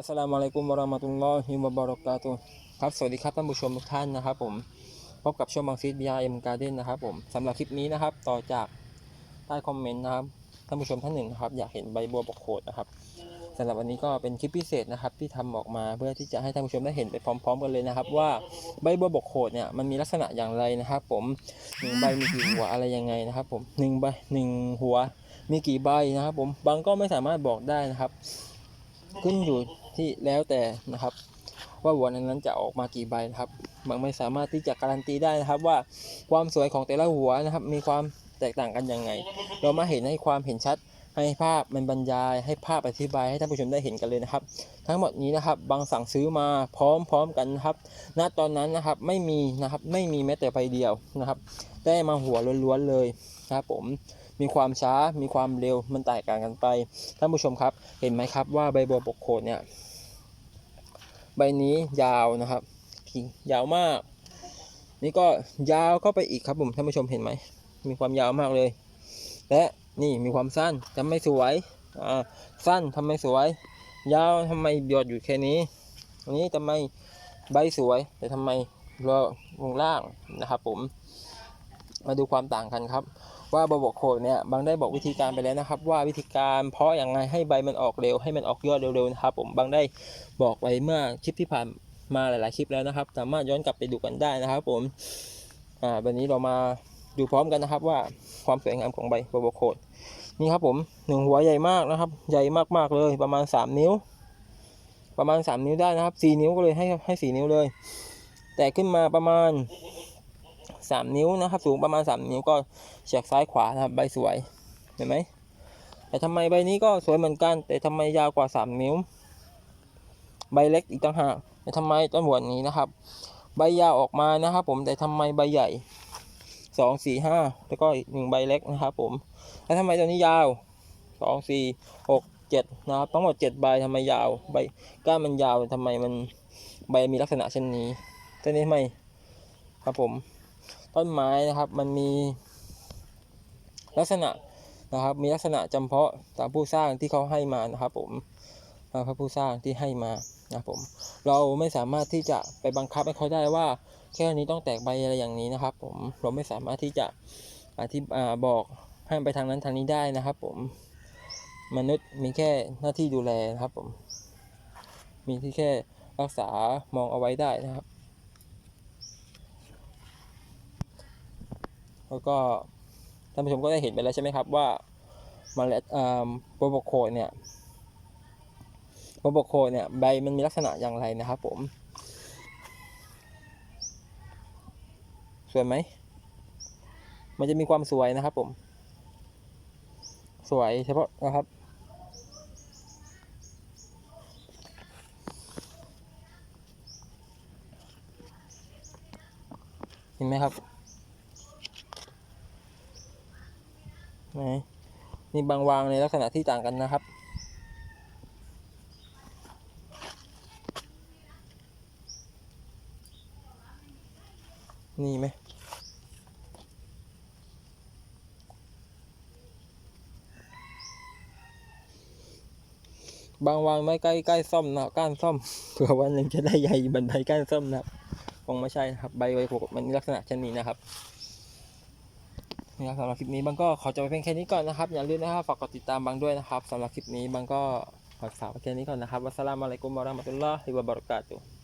อัสสลามุอะลัยกุมวะราะห์มะตุลลอฮิวะบะเราะกาตุฮ์ครับสวัสดีครับท่านผู้ชมทุกท่านนะครับผมพบกับช่องบางซีดบีอาร์เอ็มการ์เด้นนะครับผมสำหรับคลิปนี้นะครับ ต่อจากใต้คอมเมนต์นะครับท่านผู้ชมท่านหนึ่งนะครับอยากเห็นใบบัวบกโขดนะครับสำหรับวันนี้ก็เป็นคลิปพิเศษนะครับที่ทำออกมาเพื่อที่จะให้ท่านผู้ชมได้เห็นไปพร้อม ๆ กันเลยนะครับ ว่าใบบัวบกโขดเนี่ยมันมีลักษณะอย่างไรนะครับผมหนึ่งใบมีกี่หัวอะไรยังไงนะครับผมหนึ่งใบหนึ่งหัวมีกี่ใบนะครับผมบางก็ไม่สามารถบอกได้นะครับ ขึ้นอยู่ที่แล้วแต่นะครับ ว่าหัวนั้นจะออกมากี่ใบนะครับบางไม่สามารถที่จะการันตีได้นะครับว่าความสวยของแต่ละหัวนะครับ มีความแตกต่างกันยังไง เรามาเห็นให้ความเห็นชัดให้ภาพมันบรรยายให้ภาพอธิบายให้ท่านผู้ชมได้เห็นกันเลยนะครับ ทั้งหมดนี้นะครับบางสั่งซื้อมาพร้อมๆกันนะครับ ณตอนนั้นนะครับไม่มีนะครับไม่มีแม้แต่ใบเดียวนะครับ ได้มาหัวล้วนๆเลยนะครับผม มีความช้ามีความเร็วมันแตกต่างกันไปท่านผู้ชมครับ เห็นไหมครับว่าใบบัวบกโขดเนี่ยใบนี้ยาวนะครับยาวมาก นี่ก็ยาวเข้าไปอีกครับผมท่านผู้ชมเห็นไหมมีความยาวมากเลย และนี่มีความสั้นทำไมสวยอ่าสั้นทำไมสวย ยาวทำไมหยดอยู่แค่นี้อันนี้ทำไมใบสวย แต่ทำไมรอวงล่างนะครับผม มาดูความต่างกันครับ ว่าบบกโคดเนี่ยบางได้บอกวิธีการไปแล้วนะครับ ว่าวิธีการเพาะอย่างไรให้ใบมันออกเร็ว ให้มันออกยอดเร็วๆนะครับ ผมบางได้บอกไปเมื่อคลิปที่ผ่านมาหลายๆคลิปแล้วนะครับ สามารถย้อนกลับไปดูกันได้นะครับ ผมอ่าวันนี้เรามาดูพร้อมกันนะครับ ว่าความสวยงามของใบบบกโคดนี่ครับผมหนึ่งหัวใหญ่มากนะครับ ใหญ่มากๆเลยประมาณ 3 นิ้ว ประมาณ 3 นิ้วได้นะครับ 4 นิ้วก็เลยให้ให้4นิ้วเลย แต่ขึ้นมาประมาณ 3 นิ้วนะครับ สูงประมาณ 3 นิ้วก็เฉียกซ้ายขวานะครับใบสวยเห็นไหมแต่ทำไมใบนี้ก็สวยเหมือนกัน แต่ทำไมยาวกว่า 3 นิ้ว ใบเล็กอีกต่างหากแต่ทำไมต้นหัวนี้นะครับ ใบยาวออกมานะครับ ผมแต่ทำไมใบใหญ่สองสี่ห้าแล้วก็อีกหนึ่งใบเล็กนะครับ ผมแล้วทำไมตัวนี้ยาวสองสี่หกเจ็ดนะครับทั้งหมดเจ็ดใบทำไมยาวใบก้านมันยาวทำไมมันใบมีลักษณะเช่นนี้เช่นนี้ทำไมครับผม ต้นไม้นะครับมันมีลักษณะนะครับ มีลักษณะจำเพาะตามผู้สร้างที่เขาให้มานะครับ ผมพระผู้สร้างที่ให้มานะครับผม เราไม่สามารถที่จะไปบังคับให้เขาได้ว่า แค่นี้ต้องแตกใบอะไรอย่างนี้นะครับ ผมเราไม่สามารถที่จะอธิบาบอกให้ไปทางนั้นทางนี้ได้นะครับ ผมมนุษย์มีแค่หน้าที่ดูแลนะครับผม มีที่แค่รักษามองเอาไว้ได้นะครับ แล้วก็ท่านผู้ชมก็ได้เห็นไปแล้วใช่ไหมครับว่าเมาเล็ดอ่าโปรโบโคเนี่ยโปรโบโคเนี่ยใบมันมีลักษณะอย่างไรนะครับผมสวยไหม มันจะมีความสวยนะครับผม สวยเฉพาะนะครับ เห็นไหมครับ ไหนี่บางวางในลักษณะที่ต่างกันนะครับ นี่ไหมบางวางไม่ใกล้ใกล้ซ่อมนะก้านซ่อมเผื่อวันหนึ่งจะได้ใหญ่บันไดก้านซ่อมนะครับคงไม่ใช่นะครับ ใบใบโขกมันลักษณะเช่นนี้นะครับ นะครับสำหรับคลิปนี้บางก็ขอจบไปเพียงแค่นี้ก่อนนะครับ อย่าลืมนะครับฝากกดติดตามบางด้วยนะครับสำหรับคลิปนี้บางก็ขอฝากไว้แค่นี้ก่อนนะครับวัสสลามุอะลัยกุมวะเราะห์มะตุลลอฮิวะบะเราะกาตุฮ์